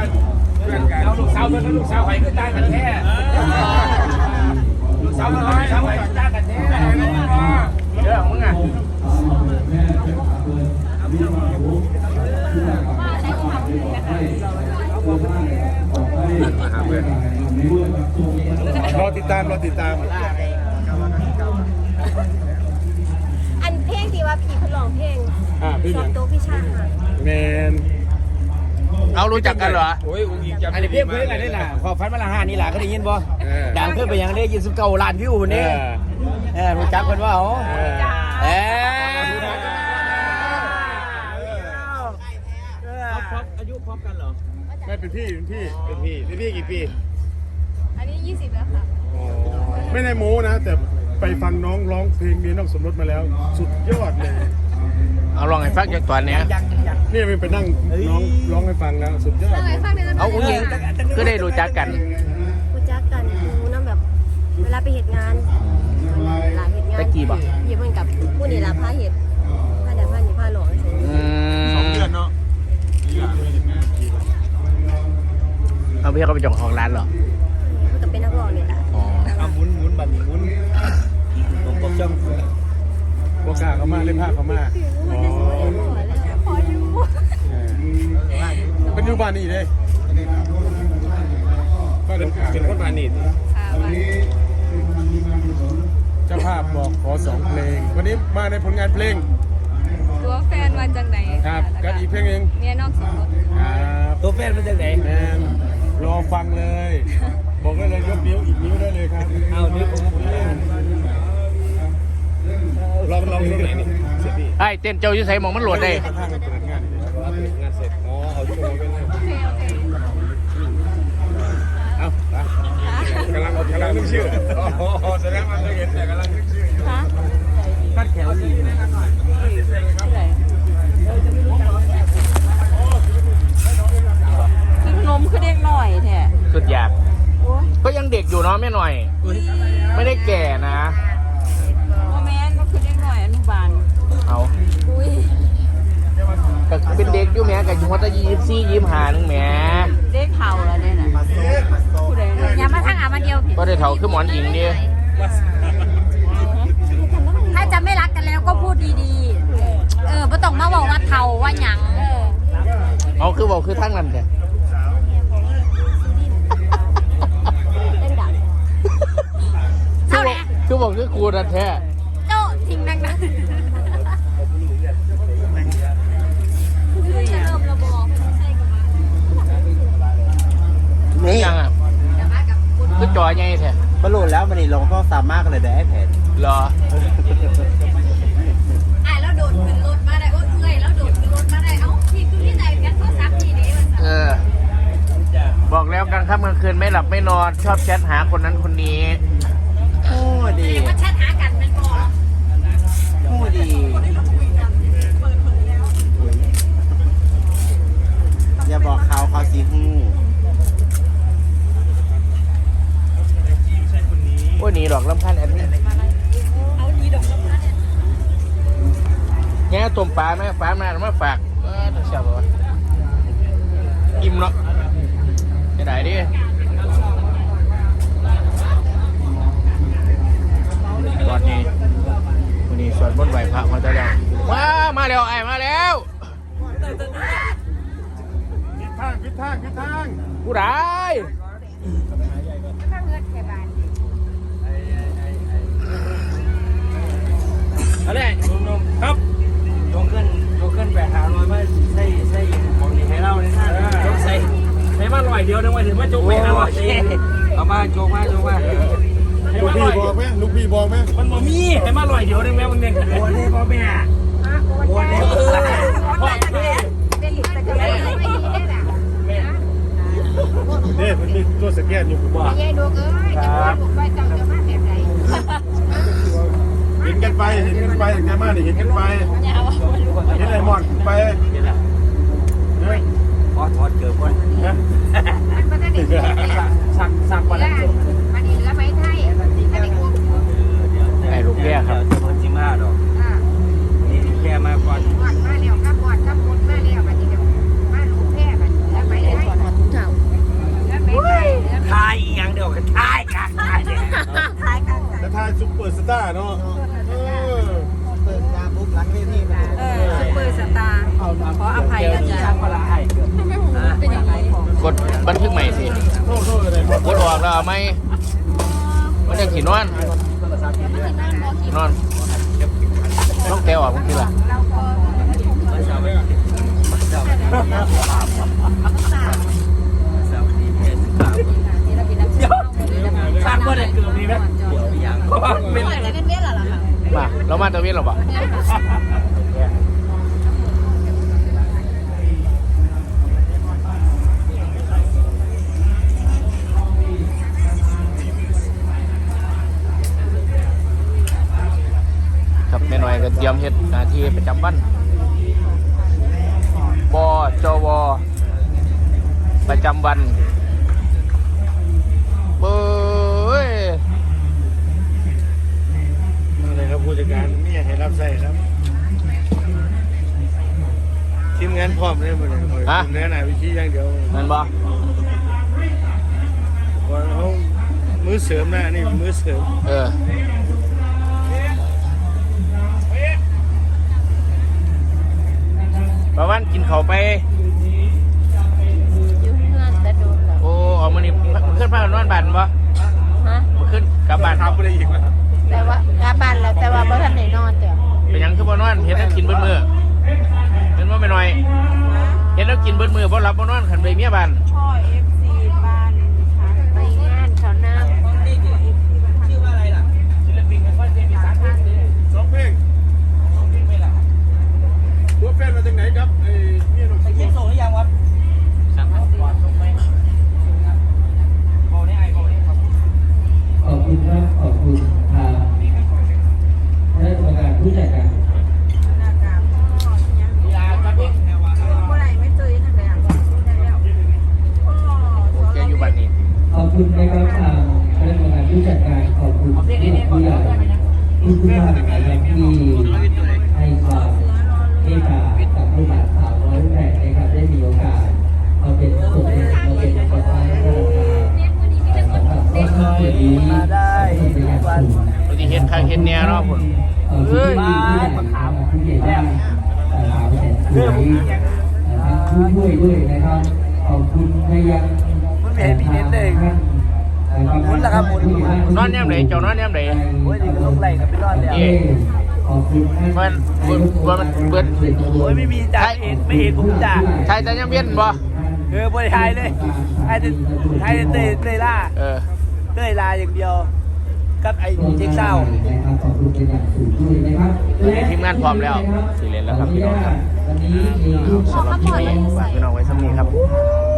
กันเพื่อนกันเอาลูกสาวเพื่อนกับลูกสาวใครก็ต่างกันแท้ลูกสาวเพื่อนกับลูกสาวใครก็ต่างกันแท้เรื่องมึงอะรอติดตามรอติดตามอันเพลงที่ว่าพี่เขาร้องเพลงอ่าพี่ชเหอมีบยงโต๊ะพี่ชาค่ะแมน เอารู้จักกันเหรอ โอ้ยอุ้งอิงจำอันนี้เพียงเพื่อนกันได้ล่ะขอฟันมาละห้านี่ล่ะก็ได้ยินบ่เออ ดังขึ้นไปยังได้ยินสิบเก้าล้านวิวเอนี่อเออรู้จักกันว่าเหรอเออเอออายุพร้อมกันเหรอไม่เป็นพี่เป็นพี่เป็นพี่เป็นพี่กี่ปีอันนี้ 20 แล้วค่ะ ไม่ได้โม้นะ แต่ไปฟังน้องร้องเพลงเมียนอกสมรสมาแล้ว สุดยอดเลย เอาลองให้ฟังจากตอนเนี้ย นี่ไปนั่งน้องร้องให้ฟังแล้วสุดยอดตั้งเลไงยฟังในนั้นเอาอุ้งยิงก็ได้รู้จักกันกูจักกันกูน้ำแบบ เวลาไปเหตุงานเวลาเหตุงานตะกี้บ่เหยียบมันกับผู้นี่ละพาเหตุพาเดี๋ยวพาหนีพาหลวงเฉยอืมเอาพี่เขาไปจองของร้านเหรอมันก็เป็นนักร้องนี่แหละอ๋อเอาหมุนหมุนแบบหมุนผมผมจ้องโอกาเขามาเล่นภาคเขามาอ๋อ เป็นอยูบานนี่เลยก็เป็นเป็นคนมานิดค่ะวันเจ้าภาพบอกขอสองเพลง วันนี้มาในผลงานเพลง ตัวแฟนวันจังไหนครับกับอีกเพลงหนึ่ง เมียนอกสมรสครับตัวแฟนเป็นจังไหนแมนรอฟังเลย บอกได้เลยยกนิ้วอีกนิ้วได้เลยครับเอานิ้วผมลองลองดูหน่อยนี่เสียพี่ไอ้เต้นเจ้าอยู่ใส่หมองมันโหลดได้ ข้างๆกันเปิดงานงานเสร็จอ๋อ เอาชั่วโมงไปเลยเอกำลังกำลังนึกชื่ออ๋อแสดงว่าเคยเห็นแต่กำลังนึกชื่ออยู่คัดแถวดีคือนมคือเด็กหน่อยแท้สุดอยากก็ยังเด็กอยู่เนาะแม่หน่อย ไม่ได้แก่นะโมแมนก็คือเด็กหน่อยอนุบาลเอา ก็เป็นเด็กอยู่แหม่กับหัวตะยี่สิบสี่ยี่สิบห้านึงแหม่เด็กเฒ่าแล้วเนี่ยน่ะผู้ใดเนี่ยอย่ามาทางอามาเดียวผิดก็ได้เท่าคือหมอนหญิงดิถ้าจะไม่รักกันแล้วก็พูดดีๆ เออไม่ต้องมาบอกว่าเทาว่าหยัง เอาคือบอกคือทั้งนั้นแต่เล่นดังเท่าไหร่ คือบอกคือครูนันแท้ โจ้ทิ้งดังนะเริ่มระบอก นี่ยังอะคือจอใหญ่แท้บรรลุแล้วมันนี่ลงก็สามารถกันเลยได้แผนเหรออะแล้วโดดขึ้นรถมาได้โอ้ยเอ้ยแล้วโดดขึ้นรถมาได้เอ้าพี่คือที่ไหนกันโทรศัพท์ทีนี้มันเออ บอกแล้วกลางค่ำกลางคืนไม่หลับไม่นอน ชอบแชทหาคนนั้นคนนี้โอ้ดีมาแชทหากันเป็นบอโอ้ดีอย่าบอกเขาเขาสีหู โอ้ย หนีดอกลำพันแอดมินแง่ต้มปลาไหมปลามามาฝากเออต้องเสียบวะอิ่มเนาะจะได้ดิตอนนี้วันนี้สวดบนต์ไหวพระมาจะแล้วว้ามาแล้วไอ้มาแล้วพิดทางพิดทางพิดทางผู้ใด ข้างเงินแค่บาน อะไรนุ่มๆครับยกขึ้นยกขึ้นแปดหาลอยมาใส่ใส่ของนี่ให้เราเลยนะยกใส่ใส่มาลอย เดียวนึงว่าถึงมาจุกไปหาลอยเอามาจกมาจกมาให้ลูกมาลพี่อยบอกไหมลูกพี่บอกไหมมันบ่มีให้มาลอยเดียวนึงแม่มึงเนี่ยโอ้ยพ่อแม่โอ้ยพ่อแม่เนี่ยมันมีตัวสแกนอยู่ผมบอกยายดูเอ้ยจะว่าผมไปจังจะมาแบเห็นกันไปเห็นกันไปเห็นกันมาดิเห็นกันไปเห็นไอ้มอนไปเฮ้ย ขอถอดเกือบก่อนนะมันก็ได้ดีสักสักวันแล้ละวมันดีแล้วไหมไทยถ้าได้ควบคุมไอ้ลูกแก่ครับ บันทึกใหม่สิโทษโทษอะไรหมดกดออกแล้วเอาไหมมันยังขีนอนขีนอนต้องแกวออกเมื่อกี้ล่ะสร้างก็ได้เกือบดีไหมเพราะว่าเป็นจะเป็นเบี้ยหรอล่ะมาเรามาตะเวนหรอปะ วันบจว ประจำวันเบ้ยอะไรครับผู้จัดการนี่อยากให้รับใส่ครับทีมงานพร้อมเลยหมดเลยเนื้อหนาวิธีอย่างเดียวนั่นบ่ก่อนเขามือเสริมนะนี่มือเสริมเออ ประมาณกินข้าวไป อยู่เพื่อนแต่โดนแล้วโอ้เอามานี่มันขึ้นพากันนอนบ้านบ่ฮะมันขึ้นกลับบ้านทำอะไรอีกล่ะแต่ว่ากลับบ้านแล้วแต่ว่าบ่ทันได้นอนเด้อเป็นหยังคือบ่นอนเห็นแล้วกินเบิดมื้อเห็นว่าไม่น้อย เห็นแล้วกินเบิดมื้อบ่หลับบ่นอนขันไปเมียบ้าน พ่อ FC บ้างเฮ็ดแนวเนาะพุ่นเออที่ที่ที่ผู้ใหญ่ผู้ใหญ่บ้านเอ่อสาวแสนสวยเอ่อทั้งผู้ช่วยด้วยนะครับ ขอบคุณในยังมันเป็นพีเน็ตเลยคุณล่ะครับนอนยามไหนเจ้านอนยามไหนโอ้ยนี่ก็ลงไหลกับไปนอนแล้วขอบคุณท่านมันเบิดว่ามันเบิดโอ้ยไม่มีจ่าเห็นไม่เห็นผมจ่าใช่แต่ยังเวียนบ่เออบริหายเลยไอ้ไอ้เตยเตยล่าเออเตยลาอย่างเดียว กับไอ้เจ๊กเศร้าขอบคุณเป็นอย่างสูงด้วยนะครับทีมงานพร้อมแล้วสิเล่นแล้วครับพี่น้องครับวันนี้มีสำหรับคลิปนี้ฝากพี่น้องไว้สักนี้ครับข